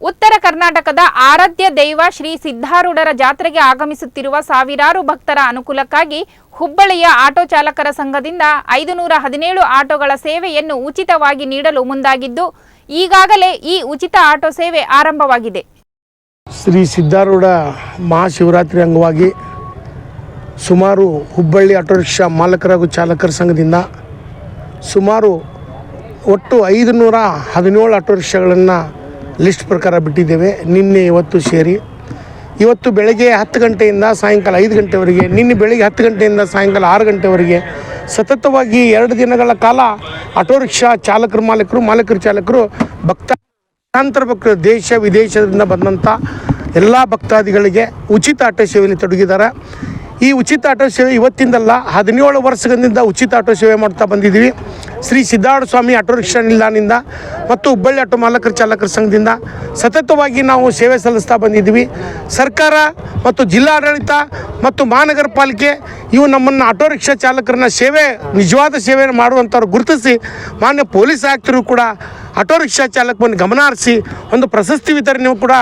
ಉತ್ತರ ಕರ್ನಾಟಕದ ಆರಾಧ್ಯ ದೈವ ಶ್ರೀ ಸಿದ್ಧಾರೂಢರ ಜಾತ್ರೆಗೆ ಆಗಮಿಸುತ್ತಿರುವ ಸಾವಿರಾರು ಭಕ್ತರ ಅನುಕೂಲಕ್ಕಾಗಿ ಹುಬ್ಬಳ್ಳಿಯ ಆಟೋ ಚಾಲಕರ ಸಂಘದಿಂದ ಐದು ನೂರ ಹದಿನೇಳು ಆಟೋಗಳ ಸೇವೆಯನ್ನು ಉಚಿತವಾಗಿ ನೀಡಲು ಮುಂದಾಗಿದ್ದು, ಈಗಾಗಲೇ ಈ ಉಚಿತ ಆಟೋ ಸೇವೆ ಆರಂಭವಾಗಿದೆ. ಶ್ರೀ ಸಿದ್ಧಾರೂಢ ಮಹಾಶಿವರಾತ್ರಿ ಅಂಗವಾಗಿ ಸುಮಾರು ಹುಬ್ಬಳ್ಳಿ ಆಟೋ ರಿಕ್ಷಾ ಮಾಲಕರ ಹಾಗೂ ಚಾಲಕರ ಸಂಘದಿಂದ ಸುಮಾರು ಒಟ್ಟು ಐದು ನೂರ ಹದಿನೇಳು ಆಟೋ ರಿಕ್ಷಾಗಳನ್ನು ಲಿಸ್ಟ್ ಪ್ರಕಾರ ಬಿಟ್ಟಿದ್ದೇವೆ. ನಿನ್ನೆ ಇವತ್ತು ಸೇರಿ. ಇವತ್ತು ಬೆಳಗ್ಗೆ ಹತ್ತು ಗಂಟೆಯಿಂದ ಸಾಯಂಕಾಲ ಐದು ಗಂಟೆವರೆಗೆ, ನಿನ್ನೆ ಬೆಳಗ್ಗೆ ಹತ್ತು ಗಂಟೆಯಿಂದ ಸಾಯಂಕಾಲ ಆರು ಗಂಟೆವರೆಗೆ ಸತತವಾಗಿ ಎರಡು ದಿನಗಳ ಕಾಲ ಆಟೋ ರಿಕ್ಷಾ ಚಾಲಕರು, ಮಾಲೀಕರು ಮಾಲೀಕರು ಚಾಲಕರು, ಭಕ್ತ ಲಕ್ಷಾಂತರ ಭಕ್ತರು ದೇಶ ವಿದೇಶದಿಂದ ಬಂದಂಥ ಎಲ್ಲ ಭಕ್ತಾದಿಗಳಿಗೆ ಉಚಿತ ಆಟೋ ಸೇವೆಯಲ್ಲಿ ತೊಡಗಿದ್ದಾರೆ. ಈ ಉಚಿತ ಆಟೋ ಸೇವೆ ಇವತ್ತಿಂದಲ್ಲ ಹದಿನೇಳು ವರ್ಷದಿಂದ ಉಚಿತ ಆಟೋ ಸೇವೆ ಮಾಡ್ತಾ ಬಂದಿದ್ದೀವಿ. ಶ್ರೀ ಸಿದ್ಧಾರ್ಥ ಸ್ವಾಮಿ ಆಟೋ ರಿಕ್ಷಾ ನಿಲ್ದಾಣದಿಂದ ಮತ್ತು ಹುಬ್ಬಳ್ಳಿ ಆಟೋ ಮಾಲಕರ ಚಾಲಕರ ಸಂಘದಿಂದ ಸತತವಾಗಿ ನಾವು ಸೇವೆ ಸಲ್ಲಿಸ್ತಾ ಬಂದಿದ್ದೀವಿ. ಸರ್ಕಾರ ಮತ್ತು ಜಿಲ್ಲಾಡಳಿತ ಮತ್ತು ಮಹಾನಗರ ಪಾಲಿಕೆ ಇವು ನಮ್ಮನ್ನು ಆಟೋ ರಿಕ್ಷಾ ಚಾಲಕರನ್ನ ಸೇವೆ, ನಿಜವಾದ ಸೇವೆಯನ್ನು ಮಾಡುವಂಥವ್ರು ಗುರುತಿಸಿ ಮಾನ್ಯ ಪೊಲೀಸ್ ಆಯುಕ್ತರು ಕೂಡ ಆಟೋ ರಿಕ್ಷಾ ಚಾಲಕವನ್ನು ಗಮನ ಹರಿಸಿ ಒಂದು ಪ್ರಶಸ್ತಿ ವಿತರಣೆ ಕೂಡ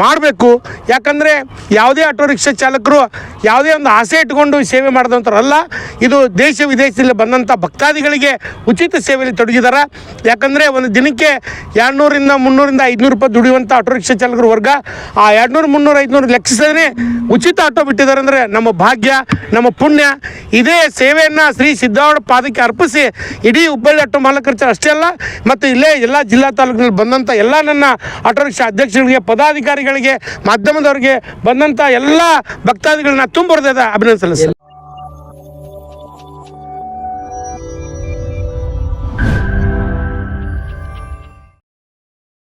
ಮಾಡಬೇಕು. ಯಾಕಂದರೆ ಯಾವುದೇ ಆಟೋ ರಿಕ್ಷಾ ಚಾಲಕರು ಯಾವುದೇ ಒಂದು ಆಸೆ ಇಟ್ಕೊಂಡು ಸೇವೆ ಮಾಡಿದಂಥವ್ರಲ್ಲ ಇದು ದೇಶ ವಿದೇಶದಲ್ಲಿ ಬಂದಂಥ ಭಕ್ತಾದಿಗಳಿಗೆ ಉಚಿತ ಸೇವೆಯಲ್ಲಿ ತೊಡಗಿದ್ದಾರೆ ಯಾಕಂದರೆ ಒಂದು ದಿನಕ್ಕೆ ಎರಡುನೂರಿಂದ ಮುನ್ನೂರಿಂದ ಐದುನೂರು ರೂಪಾಯಿ ದುಡಿಯುವಂಥ ಆಟೋ ರಿಕ್ಷಾ ಚಾಲಕರ ವರ್ಗ, ಆ ಎರಡುನೂರು, ಮುನ್ನೂರು, ಐದುನೂರು ಲೆಕ್ಕಿಸದೇ ಉಚಿತ ಆಟೋ ಬಿಟ್ಟಿದ್ದಾರೆ ಅಂದರೆ ನಮ್ಮ ಭಾಗ್ಯ, ನಮ್ಮ ಪುಣ್ಯ. ಇದೇ ಸೇವೆಯನ್ನು ಶ್ರೀ ಸಿದ್ದಾವಡ ಪಾದಕ್ಕೆ ಅರ್ಪಿಸಿ ಇಡೀ ಹುಬ್ಬಳ್ಳಿ ಆಟೋ ಮಾಲಕರ ಅಷ್ಟೇ ಅಲ್ಲ, ಮತ್ತು ಇಲ್ಲೇ ಎಲ್ಲ ಜಿಲ್ಲಾ ತಾಲೂಕಿನಲ್ಲಿ ಬಂದಂಥ ಎಲ್ಲ ನನ್ನ ಆಟೋ ರಿಕ್ಷಾ ಅಧ್ಯಕ್ಷರಿಗೆ, ಪದಾಧಿಕಾರಿಗಳಿಗೆ, ಮಾಧ್ಯಮದವರಿಗೆ ಬಂದಂಥ ಎಲ್ಲ ಭಕ್ತಾದಿಗಳನ್ನ ತುಂಬ ಅಭಿನಂದನೆ ಸಲ್ಲಿಸ್ತೇನೆ.